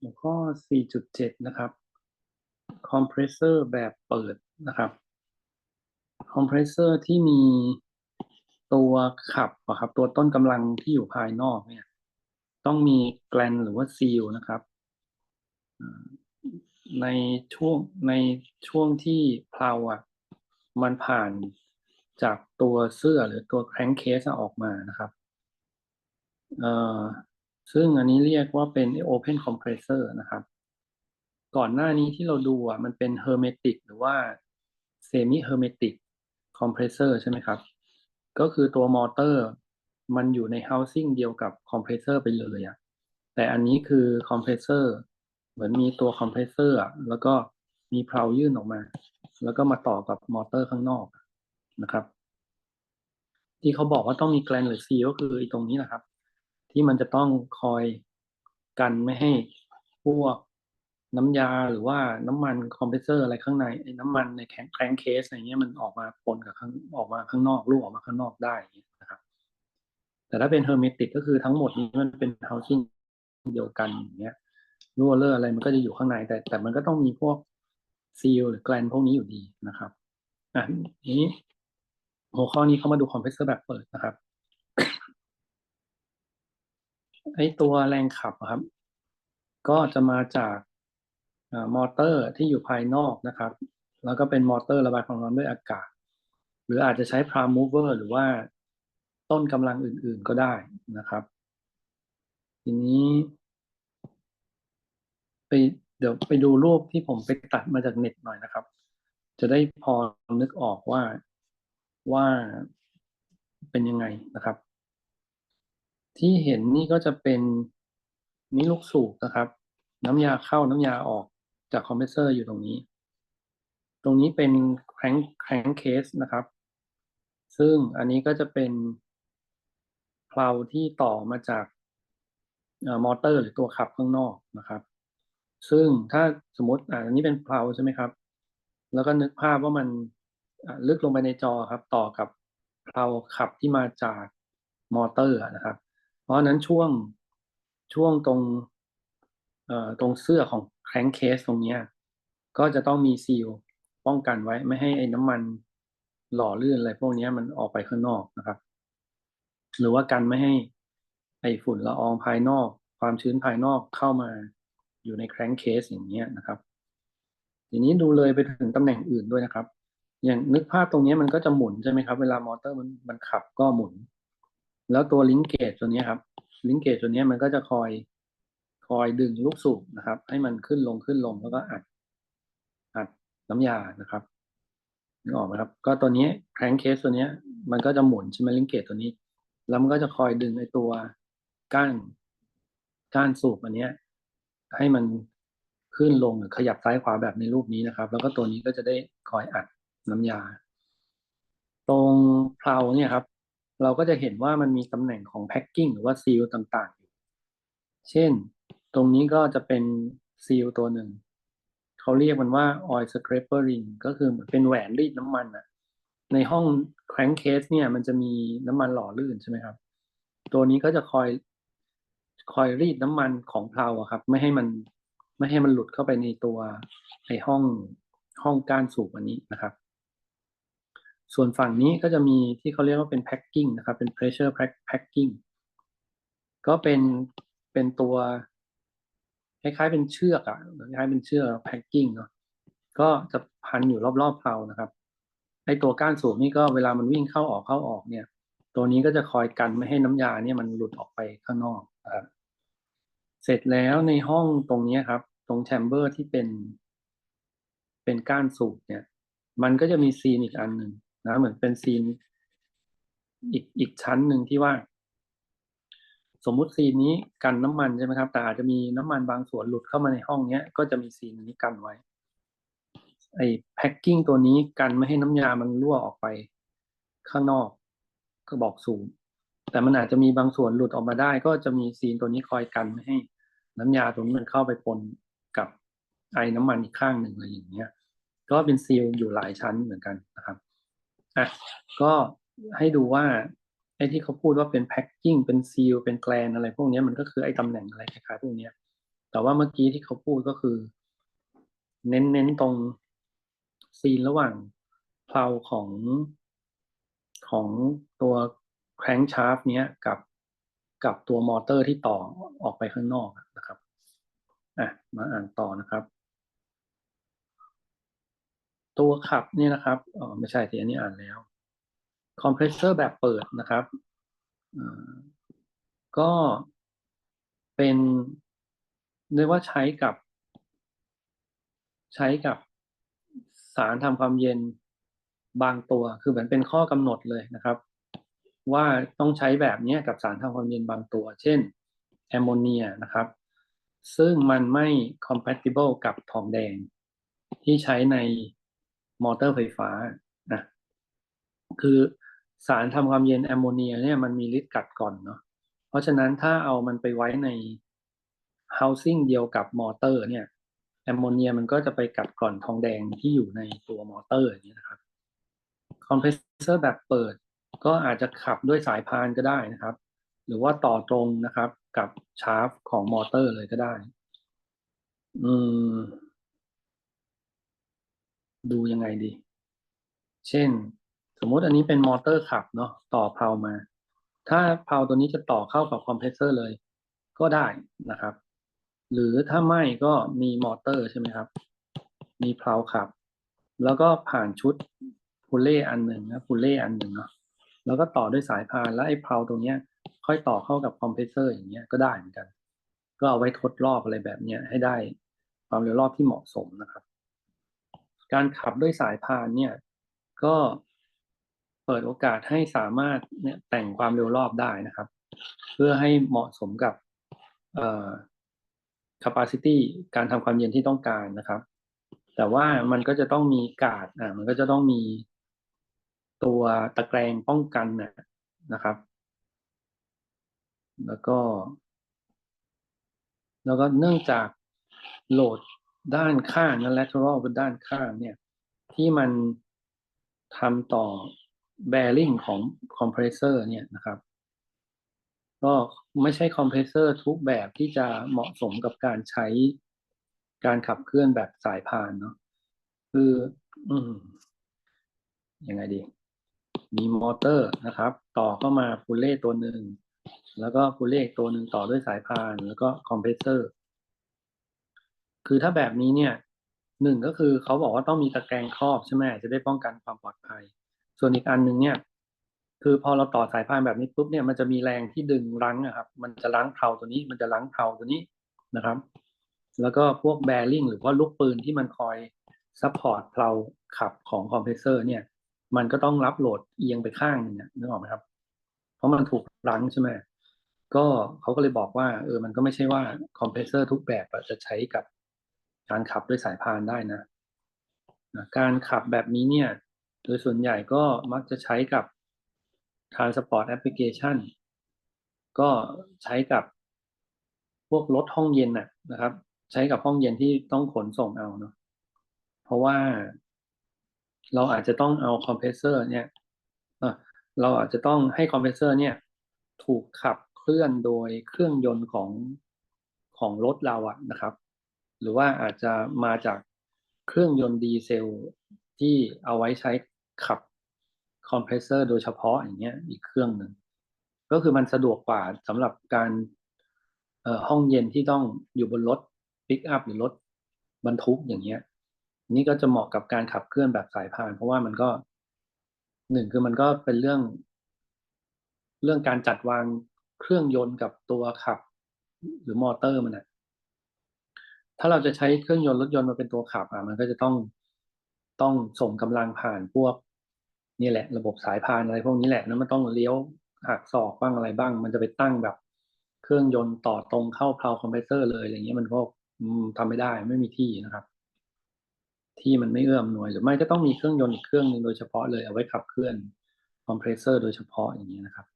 หัวข้อ 4.7 นะครับ คอมเพรสเซอร์แบบเปิดนะครับ คอมเพรสเซอร์ที่มีตัวขับอะครับ ตัวต้นกำลังที่อยู่ภายนอกเนี่ย ต้องมีแกลนหรือว่าซีลนะครับในช่วงในช่วงที่เพลาอะ มันผ่านจากตัวเสื้อหรือตัวแครงเคสออกมานะครับ ซึ่งอันนี้เรียกว่าเป็น Open Compressor นะครับ ก่อนหน้านี้ที่เราดูอะมันเป็น Hermetic หรือว่า Semi Hermetic Compressor ใช่ไหมครับ ก็คือตัวมอเตอร์มันอยู่ใน housing เดียวกับคอมเพรสเซอร์ไปเลยอะแต่อันนี้คือคอมเพรสเซอร์เหมือนมีตัวคอมเพรสเซอร์อะแล้วก็มีเพลายื่นออกมา แล้วก็มาต่อกับมอเตอร์ข้างนอกนะครับ ที่เขาบอกว่าต้องมีแกลนหรือซีก็คือตรงนี้แหละครับ ที่มันจะต้องคอยกันไม่ให้พวกน้ำยาหรือว่าน้ำมันคอมเพรสเซอร์อะไรข้างในไอ้น้ำมันในแครงเคสอะไรเงี้ยมันออกมาปนกับข้างออกมาข้างนอกลูกออกมาข้างนอกได้นะครับ แต่ถ้าเป็นเฮอร์เมติกก็คือทั้งหมดนี้มันเป็นเฮาสิ่งเดียวกันอย่างเงี้ยรั่วเลอร์อะไรมันก็จะอยู่ข้างในแต่แต่มันก็ต้องมีพวกซีลหรือแกลนพวกนี้อยู่ดีนะครับอะนี้หัวข้อนี้เข้ามาดูคอมเพรสเซอร์แบบเปิดนะครับ ไอตัวแรงขับครับ ก็จะมาจากมอเตอร์ที่อยู่ภายนอกนะครับ แล้วก็เป็นมอเตอร์ระบายความร้อนด้วยอากาศ หรืออาจจะใช้พรามมูเวอร์หรือว่าต้นกำลังอื่นๆก็ได้นะครับ ทีนี้ ไปเดี๋ยวไปดูรูปที่ผมไปตัดมาจากเน็ตหน่อยนะครับ จะได้พอนึกออกว่าว่าเป็นยังไงนะครับ ที่เห็นนี่ก็จะเป็นนี่ลูกสูบนะครับ น้ำยาเข้าน้ำยาออกจากคอมเพรสเซอร์อยู่ตรงนี้ ตรงนี้เป็นแครงแครงเคสนะครับ ซึ่งอันนี้ก็จะเป็นเพลาที่ต่อมาจากมอเตอร์หรือตัวขับข้างนอกนะครับ ซึ่งถ้าสมมติอันนี้เป็นเพลาใช่ไหมครับ แล้วก็นึกภาพว่ามันลึกลงไปในจอครับ ต่อกับเพลาขับที่มาจากมอเตอร์นะครับ ราะนั้นช่วงช่วงตรงตรงเสื้อของแครงเคสตรงนี้ก็จะต้องมีซีลป้องกันไว้ไม่ให้ไอ้น้ำมันหล่อลื่นอะไรพวกนี้มันออกไปข้างนอกนะครับ หรือว่ากันไม่ให้ไอ้ฝุ่นละอองภายนอก ความชื้นภายนอกเข้ามาอยู่ในแครงเคสอย่างนี้นะครับ ทีนี้ดูเลยไปถึงตำแหน่งอื่นด้วยนะครับ อย่างนึกภาพตรงนี้มันก็จะหมุนใช่ไหมครับ เวลามอเตอร์มันมันขับก็หมุน แล้วตัวลิงเกจตัวนี้ครับลิงเกจตัวนี้มันก็จะคอยคอยดึงลูกสูบนะครับ ให้มันขึ้นลงขึ้นลงแล้วก็อัดอัดน้ำยานะครับนึกออกไหมครับ ก็ตัวนี้แครงเคสตัวนี้มันก็จะหมุนใช่ไหมลิงเกตตัวนี้ แล้วมันก็จะคอยดึงไอตัวก้านก้านสูบอันนี้ให้มันขึ้นลงหรือขยับซ้ายขวาแบบในรูปนี้นะครับ แล้วก็ตัวนี้ก็จะได้คอยอัดน้ำยา ตรงเพลาเนี่ยครับ เราก็จะเห็นว่ามันมีตำแหน่งของแพ็กกิ้งหรือว่าซีลต่างๆอยู่เช่น ตรงนี้ก็จะเป็นซีลตัวหนึ่ง เขาเรียกมันว่า oil scraper ring ก็คือเหมือนเป็นแหวนรีดน้ำมันอะในห้อง crank case เนี่ยมันจะมีน้ำมันหล่อลื่นใช่ไหมครับ ตัวนี้ก็จะคอยคอยรีดน้ำมันของเพลาอะครับ ไม่ให้มันไม่ให้มันหลุดเข้าไปในตัวในห้องห้องกานสูบอันนี้นะครับ ส่วนฝั่งนี้ก็จะมีที่เขาเรียกว่าเป็น packing นะครับ เป็น pressure packing ก็เป็นเป็นตัวคล้ายๆเป็นเชือกอะคล้ายๆเป็นเชือกแพ็กกิ้งเนาะก็จะพันอยู่รอบๆเพลานะครับไอตัวก้านสูบนี่ก็เวลามันวิ่งเข้าออกเข้าออกเนี่ย ตัวนี้ก็จะคอยกันไม่ให้น้ำยาเนี่ยมันหลุดออกไปข้างนอกนะครับเสร็จแล้วในห้องตรงนี้ครับ ตรงแชมเบอร์ที่เป็น เป็นก้านสูบเนี่ย มันก็จะมีซีนอีกอันหนึ่ง นะเหมือนเป็นซีนอีกอีกชั้นหนึ่งที่ว่า สมมุติซีนนี้กันน้ำมันใช่ไหมครับ แต่อาจจะมีน้ำมันบางส่วนหลุดเข้ามาในห้องเนี้ย ก็จะมีซีนนี้กันไว้ ไอ้แพ็กกิ้งตัวนี้กันไม่ให้น้ำยามันรั่วออกไป ข้างนอกก็บอกสูง แต่มันอาจจะมีบางส่วนหลุดออกมาได้ ก็จะมีซีนตัวนี้คอยกันไม่ให้ น้ำยาตรงนี้มันเข้าไปปนกับไอ้น้ำมันอีกข้างหนึ่งอะไรอย่างเงี้ย ก็เป็นซีลอยู่หลายชั้นเหมือนกันนะครับ อะก็ให้ดูว่าไอ้ที่เขาพูดว่าเป็นแพ็กกิ้งเป็นซีลเป็นแกลนอะไรพวกนี้มันก็คือไอ้ตำแหน่งอะไรคล้ายๆพวกนี้แต่ว่าเมื่อกี้ที่เขาพูดก็คือ เน้นเน้นตรงซีนระหว่างเพลาของของตัวแครงชาร์ปเนี้ยกับกับตัวมอเตอร์ที่ต่อออกไปข้างนอกนะครับอะมาอ่านต่อนะครับ ตัวขับเนี่ยนะครับอ๋อไม่ใช่ทีอันนี้อ่านแล้วคอมเพรสเซอร์แบบเปิดนะครับก็เป็นเรียกว่าใช้กับ ใช้กับสารทำความเย็นบางตัว คือเหมือนเป็นข้อกำหนดเลยนะครับ ว่าต้องใช้แบบนี้กับสารทำความเย็นบางตัว เช่นแอมโมเนียนะครับ ซึ่งมันไม่ compatible กับทองแดงที่ใช้ใน มอเตอร์ไฟฟ้านะคือสารทำความเย็นแอมโมเนียเนี่ยมันมีฤทธิ์กัดก่อนเนาะเพราะฉะนั้นถ้าเอามันไปไว้ใน housing เดียวกับมอเตอร์เนี่ยแอมโมเนียมันก็จะไปกัดกร่อนทองแดงที่อยู่ในตัวมอเตอร์อย่างนี้นะครับคอมเพรสเซอร์แบบเปิด ก็อาจจะขับด้วยสายพานก็ได้นะครับ หรือว่าต่อตรงนะครับกับชาร์ฟของมอเตอร์เลยก็ได้ อืม ดูยังไงดี เช่น สมมติอันนี้เป็นมอเตอร์ขับเนาะต่อเพลามา ถ้าเพลาตัวนี้จะต่อเข้ากับคอมเพรสเซอร์เลย ก็ได้นะครับ หรือถ้าไม่ก็มีมอเตอร์ใช่ไหมครับ มีเพลาขับ แล้วก็ผ่านชุดพูเล่อันหนึ่งนะพูเล่อันหนึ่งเนาะแล้วก็ต่อด้วยสายพานแล้วไอ้เพลาตรงเนี้ย ค่อยต่อเข้ากับคอมเพรสเซอร์อย่างเงี้ยก็ได้เหมือนกัน ก็เอาไว้ทดรอบอะไรแบบเนี้ยให้ได้ความเร็วรอบที่เหมาะสมนะครับ การขับด้วยสายพานเนี่ยก็เปิดโอกาสให้สามารถเนี่ยแต่งความเร็วรอบได้นะครับ เพื่อให้เหมาะสมกับเอ่อ capacity การทำความเย็นที่ต้องการนะครับ แต่ว่ามันก็จะต้องมีกาดอ่ามันก็จะต้องมีตัวตะแกรงป้องกันนะนะครับ แล้วก็ แล้วก็เนื่องจากโหลด ด้านข้างนะ lateral เป็นด้านข้างเนี่ย ที่มันทำต่อ bearing ของคอมเพรสเซอร์เนี่ยนะครับ ก็ไม่ใช่คอมเพรสเซอร์ทุกแบบที่จะเหมาะสมกับการใช้การขับเคลื่อนแบบสายพานเนาะคือ อืมยังไงดี มีมอเตอร์นะครับ ต่อเข้ามาฟูลเล่ตัวหนึ่ง แล้วก็ฟูลเล่ตัวหนึ่งต่อด้วยสายพาน แล้วก็คอมเพรสเซอร์ คือถ้าแบบนี้เนี่ยหนึ่งก็คือเขาบอกว่าต้องมีตะแกรงครอบใช่ไหมจะได้ป้องกันความปลอดภัย ส่วนอีกอันหนึ่งเนี่ย คือพอเราต่อสายพานแบบนี้ปุ๊บเนี่ยมันจะมีแรงที่ดึงรั้งอะครับ มันจะรั้งเพลาตัวนี้ มันจะรั้งเพลาตัวนี้นะครับ แล้วก็พวกแบริ่งหรือว่าลูกปืนที่มันคอยซัพพอร์ตเพลาขับของคอมเพรสเซอร์เนี่ย มันก็ต้องรับโหลดเอียงไปข้างนึงเนี่ยนึกออกไหมครับ เพราะมันถูกรั้งใช่ไหมก็เขาก็เลยบอกว่าเออมันก็ไม่ใช่ว่าคอมเพรสเซอร์ทุกแบบจะใช้กับ การขับด้วยสายพานได้นะนะการขับแบบนี้เนี่ย โดยส่วนใหญ่ก็มักจะใช้กับ Transport Application ก็ใช้กับพวกรถห้องเย็นนะนะครับ ใช้กับห้องเย็นที่ต้องขนส่งเอาเนาะเพราะว่าเราอาจจะต้องเอาคอมเพรสเซอร์เนี่ยเราอาจจะต้องให้คอมเพรสเซอร์เนี่ยถูกขับเคลื่อนโดยเครื่องยนต์ของของรถเราอะนะครับ หรือว่าอาจจะมาจากเครื่องยนต์ดีเซลที่เอาไว้ใช้ขับคอมเพรสเซอร์โดยเฉพาะอย่างเงี้ยอีกเครื่องหนึ่งก็คือมันสะดวกกว่าสำหรับการเห้องเย็นที่ต้องอยู่บนรถปิกอัพหรือรถบรรทุกอย่างเงี้ย นี่ก็จะเหมาะกับการขับเคลื่อนแบบสายพาน เพราะว่ามันก็หนึ่งคือมันก็เป็นเรื่อง เรื่องการจัดวางเครื่องยนต์กับตัวขับ หรือมอเตอร์มันอะ ถ้าเราจะใช้เครื่องยนต์รถยนต์มาเป็นตัวขับอะมันก็จะต้องต้องส่งกำลังผ่านพวกนี่แหละ ระบบสายพานอะไรพวกนี้แหละแล้วมันต้องเลี้ยวหักศอกบ้างอะไรบ้าง มันจะไปตั้งแบบเครื่องยนต์ต่อตรงเข้าเพลาคอมเพรสเซอร์เลยอะไรเงี้ยมันก็อืมทำไม่ได้ไม่มีที่นะครับ ที่มันไม่เอื้อมหน่วยหรือไม่ก็ต้องมีเครื่องยนต์อีกเครื่องหนึ่งโดยเฉพาะเลยเอาไว้ขับเคลื่อนคอมเพรสเซอร์โดยเฉพาะอย่างนี้นะครับ